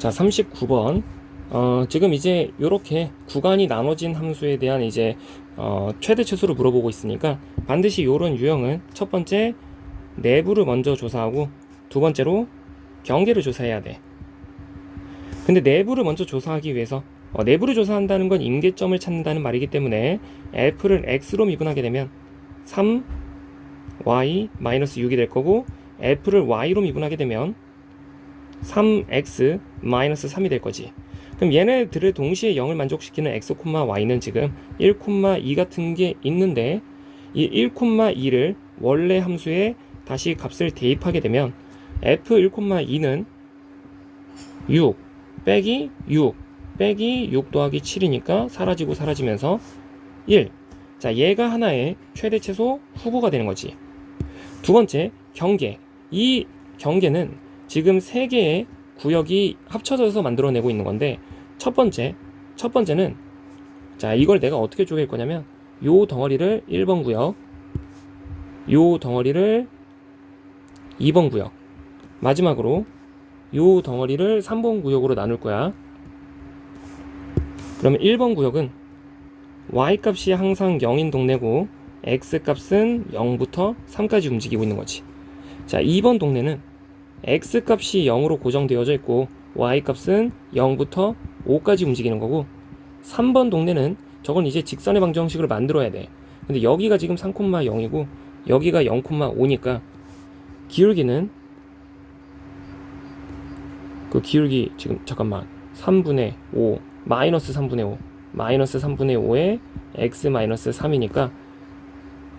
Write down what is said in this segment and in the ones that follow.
자, 39번. 어, 지금 이제 이렇게 구간이 나눠진 함수에 대한 이제 어, 최대 최소를 물어보고 있으니까 반드시 이런 유형은 첫 번째 내부를 먼저 조사하고 두 번째로 경계를 조사해야 돼. 근데 내부를 먼저 조사하기 위해서 어, 내부를 조사한다는 건 임계점을 찾는다는 말이기 때문에 f를 x로 미분하게 되면 3y-6이 될 거고 f를 y로 미분하게 되면 3x 3이 될 거지. 그럼 얘네들을 동시에 0을 만족시키는 x, y는 지금 1,2 같은 게 있는데 이 1,2를 원래 함수에 다시 값을 대입하게 되면 f 1,2는 6 빼기 6 빼기 6 더하기 7이니까 사라지고 사라지면서 1. 자, 얘가 하나의 최대 최소 후보가 되는 거지. 두 번째, 경계. 이 경계는 지금 세 개의 구역이 합쳐져서 만들어내고 있는 건데 첫 번째, 첫 번째는 자, 이걸 내가 어떻게 쪼갤 거냐면 요 덩어리를 1번 구역, 요 덩어리를 2번 구역, 마지막으로 요 덩어리를 3번 구역으로 나눌 거야. 그러면 1번 구역은 y 값이 항상 0인 동네고 x 값은 0부터 3까지 움직이고 있는 거지. 자, 2번 동네는 x 값이 0으로 고정되어져 있고 y 값은 0부터 5까지 움직이는 거고 3번 동네는 저건 이제 직선의 방정식으로 만들어야 돼. 근데 여기가 지금 3,0이고 여기가 0,5니까 기울기는 그 기울기 지금 잠깐만 3분의 5 마이너스 3분의 5 마이너스 3분의 5에 x 마이너스 3이니까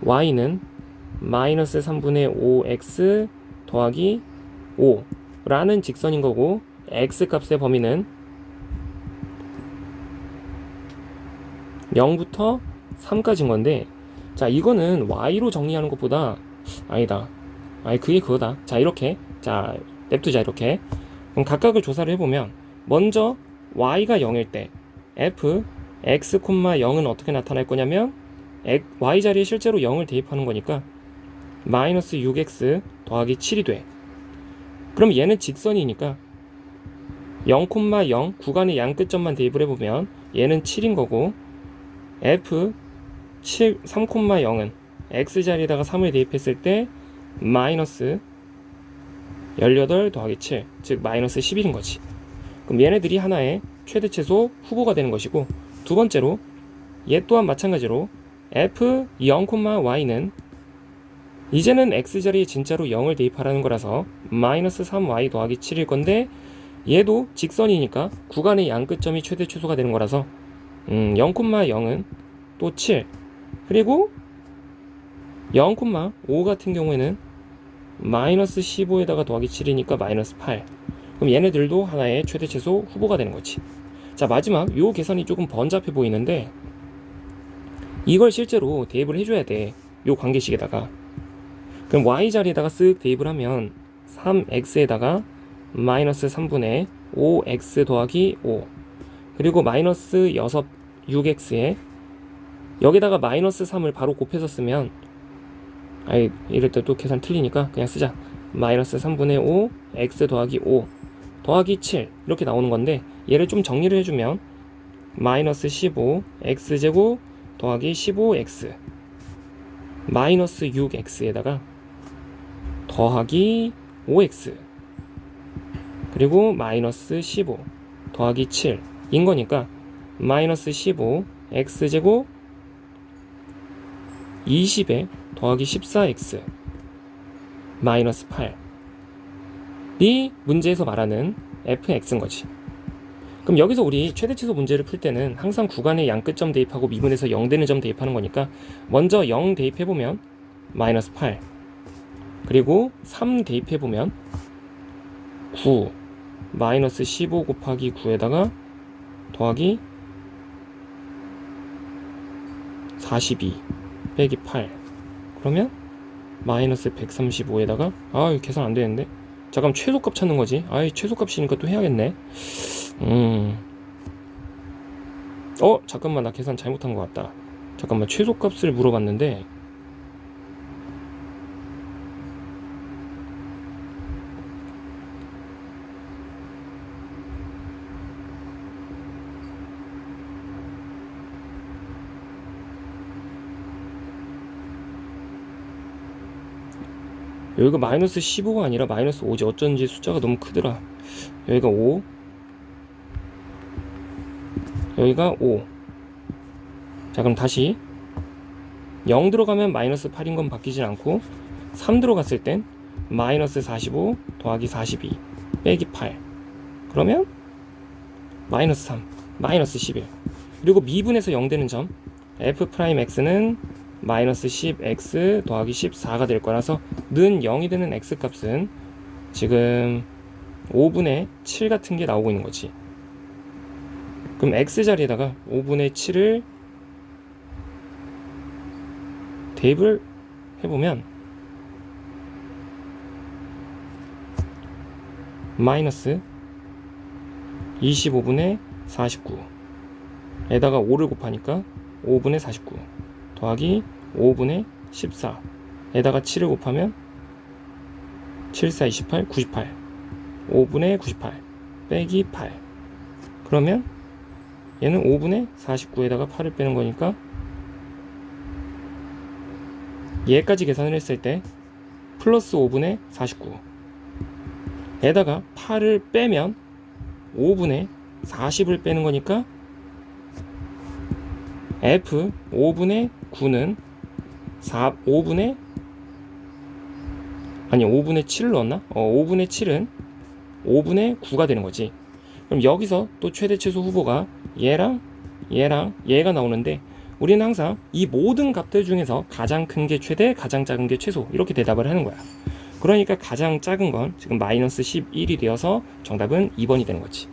y는 마이너스 3분의 5x 더하기 5라는 직선인 거고 x 값의 범위는 0부터 3까지인 건데 자 이거는 y로 정리하는 것보다 아니다. 아니 그게 그거다. 자 이렇게. 자 냅두자 이렇게. 그럼 각각을 조사를 해보면 먼저 y가 0일 때 f x, 0은 어떻게 나타날 거냐면 y 자리에 실제로 0을 대입하는 거니까 마이너스 6x 더하기 7이 돼. 그럼 얘는 직선이니까 0,0 구간의 양 끝점만 대입을 해보면 얘는 7인 거고 f 7, 3,0은 x 자리에다가 3을 대입했을 때 마이너스 18 더하기 7, 즉 마이너스 11인 거지. 그럼 얘네들이 하나의 최대 최소 후보가 되는 것이고 두 번째로 얘 또한 마찬가지로 f 0,y는 이제는 x 자리에 진짜로 0을 대입하라는 거라서 마이너스 3y 더하기 7일 건데 얘도 직선이니까 구간의 양 끝점이 최대 최소가 되는 거라서 음, 0,0은 또 7. 그리고 0,5 같은 경우에는 마이너스 15에다가 더하기 7이니까 마이너스 8. 그럼 얘네들도 하나의 최대 최소 후보가 되는 거지. 자, 마지막 요 계산이 조금 번잡해 보이는데 이걸 실제로 대입을 해줘야 돼. 요 관계식에다가. 그럼 y 자리에다가 쓱 대입을 하면 3x에다가 마이너스 3분의 5x 더하기 5 그리고 마이너스 6 6x에 여기다가 마이너스 3을 바로 곱해서 쓰면 아이 이럴 때 또 계산 틀리니까 그냥 쓰자. 마이너스 3분의 5 x 더하기 5 더하기 7 이렇게 나오는 건데 얘를 좀 정리를 해주면 마이너스 15 x제곱 더하기 15x 마이너스 6x에다가 더하기 5x 그리고 마이너스 15 더하기 7인 거니까 마이너스 15 x제곱 20에 더하기 14x 마이너스 8이 문제에서 말하는 fx인 거지. 그럼 여기서 우리 최대 최소 문제를 풀 때는 항상 구간의 양 끝점 대입하고 미분에서 0 되는 점 대입하는 거니까 먼저 0 대입해 보면 마이너스 8 그리고 3 대입해 보면 9 마이너스 15 곱하기 9에다가 더하기 42 빼기 8 그러면 마이너스 135에다가 아 계산 안 되는데. 잠깐 최소값 찾는 거지. 아이 최소값이니까 또 해야겠네. 음. 어 잠깐만 나 계산 잘못한 것 같다. 잠깐만 최소값을 물어봤는데 여기가 마이너스 15가 아니라 마이너스 5지. 어쩐지 숫자가 너무 크더라. 여기가 5 여기가 5 자 그럼 다시. 0 들어가면 마이너스 8인 건 바뀌진 않고 3 들어갔을 땐 마이너스 45 더하기 42 빼기 8 그러면 마이너스 3 마이너스 11 그리고 미분에서 0 되는 점. F 프라임 x는 마이너스 10x 더하기 14가 될 거라서 는 0이 되는 x 값은 지금 5분의 7 같은 게 나오고 있는 거지. 그럼 x 자리에다가 5분의 7을 대입을 해보면 마이너스 25분의 49 에다가 5를 곱하니까 5분의 49 더하기 5분의 14 에다가 7을 곱하면 7, 4, 28, 98 5분의 98 빼기 8 그러면 얘는 5분의 49에다가 8을 빼는 거니까 얘까지 계산을 했을 때 플러스 5분의 49 에다가 8을 빼면 5분의 40을 빼는 거니까 F 5분의 9는 4 5분의 아니 5분의 7을 넣었나? 어 5분의 7은 5분의 9가 되는 거지. 그럼 여기서 또 최대 최소 후보가 얘랑 얘랑 얘가 나오는데 우리는 항상 이 모든 값들 중에서 가장 큰 게 최대, 가장 작은 게 최소 이렇게 대답을 하는 거야. 그러니까 가장 작은 건 지금 마이너스 11이 되어서 정답은 2번이 되는 거지.